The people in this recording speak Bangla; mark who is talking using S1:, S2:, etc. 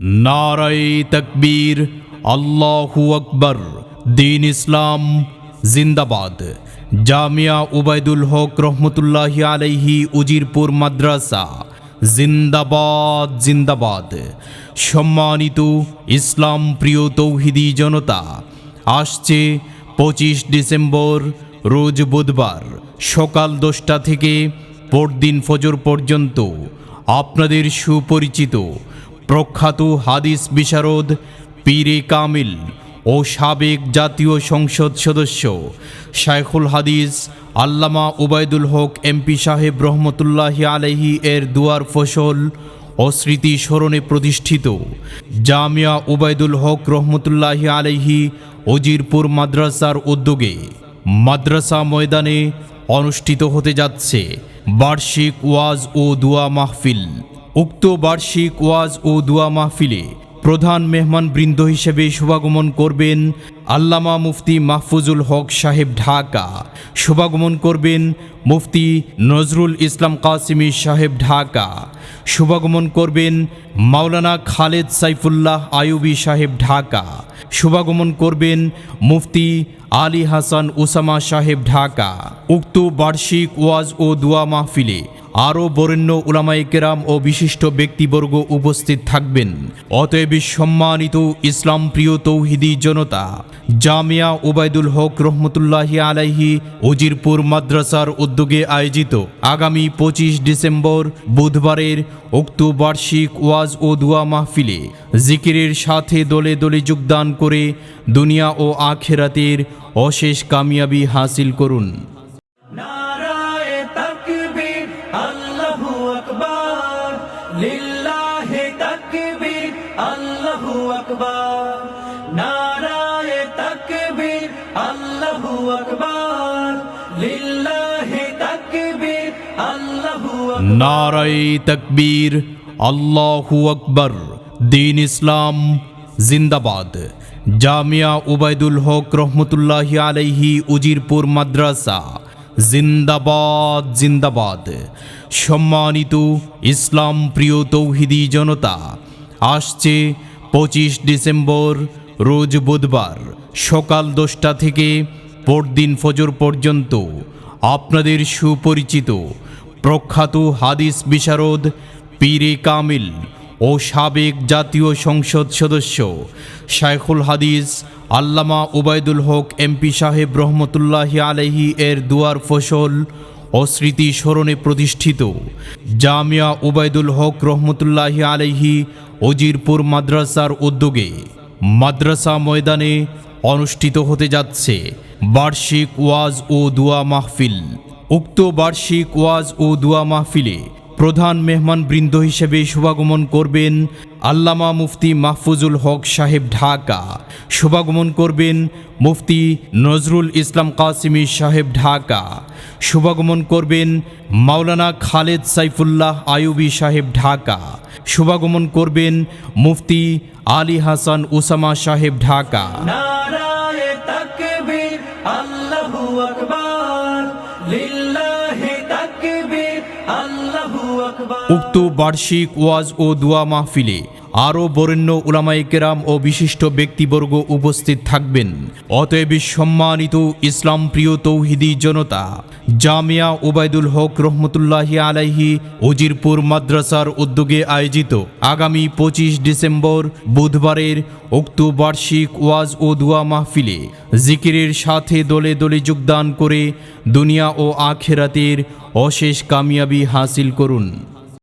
S1: নারায় তকবীর, আল্লাহু আকবর, দিন ইসলাম, জিন্দাবাদ। জামিয়া উবায়দুল হক রহমতুল্লাহি আলাইহি উজিরপুর মাদ্রাসা, জিন্দাবাদ জিন্দাবাদ। সম্মানিত ইসলাম প্রিয় তৌহিদি জনতা, আসছে পঁচিশ ডিসেম্বর, রোজ বুধবার, সকাল দশটা থেকে পরদিন ফজর পর্যন্ত। আপনাদের সুপরিচিত প্রখ্যাত হাদিস বিশারদ পীরে কামিল ও সাবেক জাতীয় সংসদ সদস্য শাইখুল হাদিস, আল্লামা উবায়দুল হক এমপি সাহেব রহমতুল্লাহি আলহি এর দুয়ার ফসল ও স্মৃতি স্মরণে প্রতিষ্ঠিত। জামিয়া উবায়দুল হক রহমতুল্লাহি আলহি অজিরপুর মাদ্রাসার উদ্যোগে মাদ্রাসা ময়দানে অনুষ্ঠিত হতে যাচ্ছে বার্ষিক ওয়াজ ও দুয়া মাহফিল। উক্ত বার্ষিক ওয়াজ ও দুয়া মাহফিলে প্রধান মেহমান বৃন্দ হিসেবে শুভাগমন করবেন আল্লামা মুফতি মাহফুজুল হক সাহেব ঢাকা। শুভাগমন করবেন মুফতি নজরুল ইসলাম কাসিমি সাহেব ঢাকা। শুভাগমন করবেন মাওলানা খালেদ সাইফুল্লাহ আয়ুবী সাহেব ঢাকা। শুভাগমন করবেন মুফতি আলী হাসান ওসামা সাহেব ঢাকা। উক্ত বার্ষিক ওয়াজ ও দোয়া মাহফিলে আরও বরেণ্য উলামায়ে কেরাম ও বিশিষ্ট ব্যক্তিবর্গ উপস্থিত থাকবেন। অতএব সম্মানিত ইসলাম প্রিয় তৌহিদি জনতা, জামিয়া উবায়দুল হক রহমতুল্লাহি আলাইহি উজিরপুর মাদ্রাসার উদ্যোগে আয়োজিত আগামী পঁচিশ ডিসেম্বর বুধবারের উক্ত বার্ষিক ওয়াজ ও দুয়া মাহফিলে জিকিরের সাথে দলে দলে যোগদান করে দুনিয়া ও আখেরাতের অশেষ কামিয়াবি হাসিল করুন।
S2: তাকবীর, আল্লাহু আকবার। নারায়ে তাকবীর, আল্লাহু আকবার। লিল্লাহি তাকবীর, আল্লাহু আকবার।
S1: নারায় তকবীর, আল্লাহু আকবর। দিন ইসলাম, জিন্দাবাদ। জামিয়া উবায়দুল হক রহমতুল্লাহি আলাইহি, উজিরপুর মাদ্রাসা। জিন্দাবাদ জিন্দাবাদ। সম্মানিত ইসলাম প্রিয় তৌহিদি জনতা আসছে পঁচিশ ডিসেম্বর, রোজ বুধবার, সকাল দশটা থেকে পরদিন ফজর পর্যন্ত। আপনাদের সুপরিচিত, প্রখ্যাত হাদিস বিশারদ পীরে কামিল ও সাবেক জাতীয় সংসদ সদস্য শাইখুল হাদিস, আল্লামা উবায়দুল হক এমপি সাহেব রহমতুল্লাহি আলহি এর দুয়ার ফসল ও স্মৃতি স্মরণে প্রতিষ্ঠিত জামিয়া উবায়দুল হক রহমতুল্লাহি আলহি অজিরপুর মাদ্রাসার উদ্যোগে মাদ্রাসা ময়দানে অনুষ্ঠিত হতে যাচ্ছে বার্ষিক ওয়াজ ও দুয়া মাহফিল। উক্ত বার্ষিক ওয়াজ ও দুয়া মাহফিলে প্রধান মেহমান বৃন্দ হিসেবে শুভাগমন করবেন আল্লামা মুফতি মাহফুজুল হক সাহেব ঢাকা। শুভাগমন করবেন মুফতি নজরুল ইসলাম কাসিমি সাহেব ঢাকা। শুভাগমন করবেন মাওলানা খালেদ সাইফুল্লাহ আয়ুবী সাহেব ঢাকা। শুভাগমন করবেন মুফতি আলী হাসান উসামা সাহেব ঢাকা। উক্ত বার্ষিক ওয়াজ ও দোয়া মাহফিলে আরও বরেণ্য উলামায়ে কেরাম ও বিশিষ্ট ব্যক্তিবর্গ উপস্থিত থাকবেন। অতএব সম্মানিত ইসলাম প্রিয় তৌহিদি জনতা, জামিয়া উবায়দুল হক রহমতুল্লাহি আলাইহি উজিরপুর মাদ্রাসার উদ্যোগে আয়োজিত আগামী পঁচিশ ডিসেম্বর বুধবারের উক্ত বার্ষিক ওয়াজ ও দুয়া মাহফিলে জিকিরের সাথে দলে দলে যোগদান করে দুনিয়া ও আখেরাতের অশেষ কামিয়াবি হাসিল করুন।